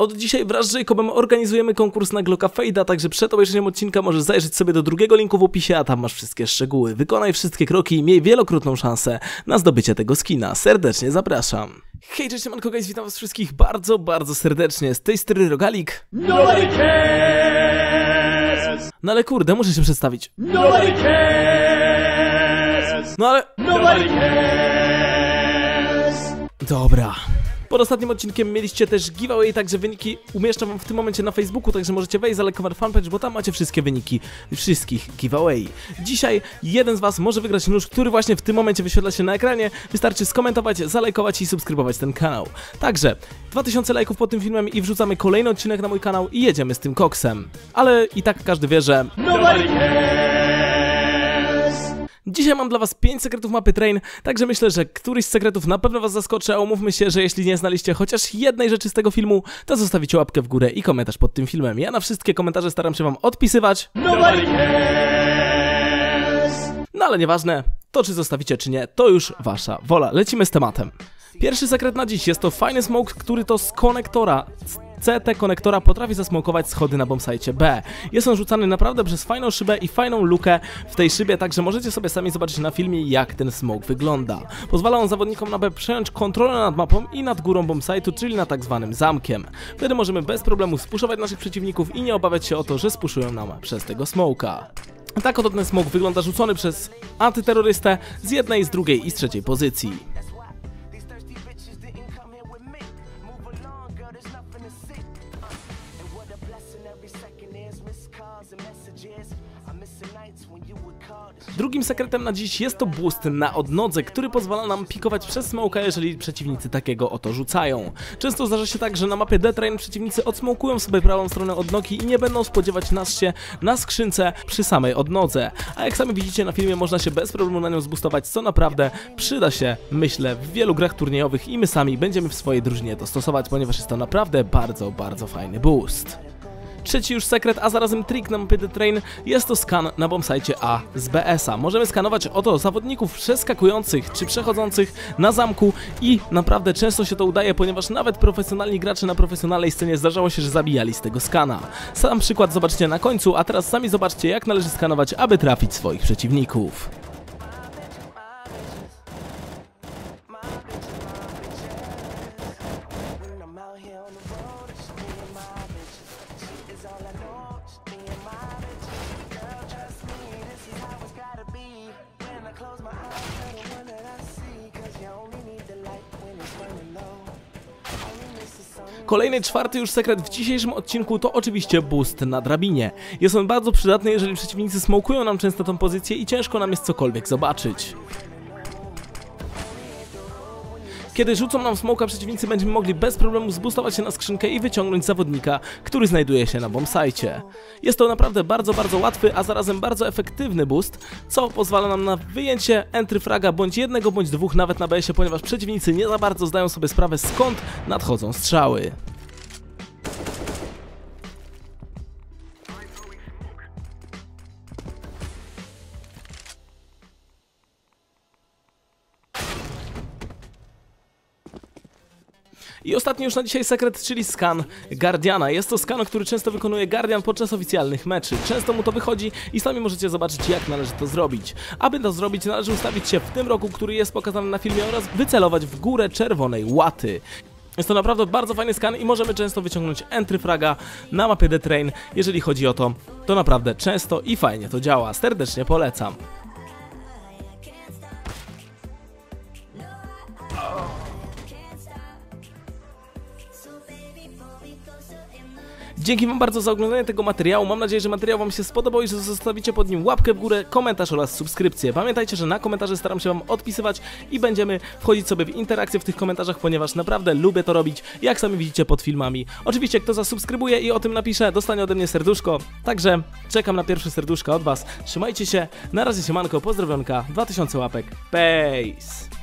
Od dzisiaj wraz z Jacobem organizujemy konkurs na Glocka Fade'a, także przed obejrzeniem odcinka możesz zajrzeć sobie do drugiego linku w opisie, a tam masz wszystkie szczegóły. Wykonaj wszystkie kroki i miej wielokrotną szansę na zdobycie tego skina. Serdecznie zapraszam. Hej, cześć, manko guys, witam was wszystkich bardzo, bardzo serdecznie. Z tej strony Rogalik. Nobody cares! No ale kurde, muszę się przedstawić. Nobody cares! No ale... Nobody cares! Dobra. Pod ostatnim odcinkiem mieliście też giveaway, także wyniki umieszczam wam w tym momencie na Facebooku, także możecie wejść za Lekowar Fanpage, bo tam macie wszystkie wyniki wszystkich giveaway. Dzisiaj jeden z was może wygrać nóż, który właśnie w tym momencie wyświetla się na ekranie. Wystarczy skomentować, zalajkować i subskrybować ten kanał. Także 2000 lajków pod tym filmem i wrzucamy kolejny odcinek na mój kanał i jedziemy z tym koksem. Ale i tak każdy wie, że Nobody cares! Dzisiaj mam dla was 5 sekretów mapy Train, także myślę, że któryś z sekretów na pewno was zaskoczy, a umówmy się, że jeśli nie znaliście chociaż jednej rzeczy z tego filmu, to zostawicie łapkę w górę i komentarz pod tym filmem. Ja na wszystkie komentarze staram się wam odpisywać, Nobody cares! no ale nieważne, to czy zostawicie czy nie, to już wasza wola. Lecimy z tematem. Pierwszy sekret na dziś jest to fajny smoke, który to z konektora CT konektora potrafi zasmokować schody na bombsite B. Jest on rzucany naprawdę przez fajną szybę i fajną lukę w tej szybie, także możecie sobie sami zobaczyć na filmie jak ten smoke wygląda. Pozwala on zawodnikom na B przejąć kontrolę nad mapą i nad górą bombsite'u, czyli nad tak zwanym zamkiem. Wtedy możemy bez problemu spuszować naszych przeciwników i nie obawiać się o to, że spuszują nam przez tego smoka. Tak oto ten smok wygląda rzucony przez antyterrorystę z jednej, z drugiej i z trzeciej pozycji. Drugim sekretem na dziś jest to boost na odnodze, który pozwala nam pikować przez smoka, jeżeli przeciwnicy takiego oto rzucają. Często zdarza się tak, że na mapie Deathrain przeciwnicy odsmokują sobie prawą stronę odnogi i nie będą spodziewać nas się na skrzynce przy samej odnodze. A jak sami widzicie na filmie można się bez problemu na nią zboostować, co naprawdę przyda się, myślę, w wielu grach turniejowych i my sami będziemy w swojej drużynie to stosować, ponieważ jest to naprawdę bardzo, bardzo fajny boost. Trzeci już sekret, a zarazem trik na mapie The Train jest to skan na bombsite A z BS-a. Możemy skanować oto zawodników przeskakujących czy przechodzących na zamku i naprawdę często się to udaje, ponieważ nawet profesjonalni gracze na profesjonalnej scenie zdarzało się, że zabijali z tego skana. Sam przykład zobaczcie na końcu, a teraz sami zobaczcie jak należy skanować, aby trafić swoich przeciwników. Close my eyes, you're the one that I see. Cause you only need the light when it's low. Kolejny, czwarty już sekret w dzisiejszym odcinku to oczywiście boost na drabinie. Jest on bardzo przydatny, jeżeli przeciwnicy smokują nam często tą pozycję i ciężko nam jest cokolwiek zobaczyć. Kiedy rzucą nam smoka przeciwnicy będziemy mogli bez problemu zboostować się na skrzynkę i wyciągnąć zawodnika, który znajduje się na bombsite. Jest to naprawdę bardzo, bardzo łatwy, a zarazem bardzo efektywny boost, co pozwala nam na wyjęcie entry fraga bądź jednego bądź dwóch nawet na BS-ie, ponieważ przeciwnicy nie za bardzo zdają sobie sprawę skąd nadchodzą strzały. I ostatni już na dzisiaj sekret, czyli skan Guardiana. Jest to skan, który często wykonuje Guardian podczas oficjalnych meczy. Często mu to wychodzi i sami możecie zobaczyć, jak należy to zrobić. Aby to zrobić, należy ustawić się w tym roku, który jest pokazany na filmie oraz wycelować w górę czerwonej łaty. Jest to naprawdę bardzo fajny skan i możemy często wyciągnąć entry fraga na mapie The Train. Jeżeli chodzi o to, to naprawdę często i fajnie to działa. Serdecznie polecam. Dzięki Wam bardzo za oglądanie tego materiału. Mam nadzieję, że materiał Wam się spodobał i że zostawicie pod nim łapkę w górę, komentarz oraz subskrypcję. Pamiętajcie, że na komentarze staram się Wam odpisywać i będziemy wchodzić sobie w interakcję w tych komentarzach, ponieważ naprawdę lubię to robić, jak sami widzicie pod filmami. Oczywiście, kto zasubskrybuje i o tym napisze, dostanie ode mnie serduszko. Także czekam na pierwsze serduszko od Was. Trzymajcie się, na razie siemanko, pozdrowionka, 2000 łapek, peace!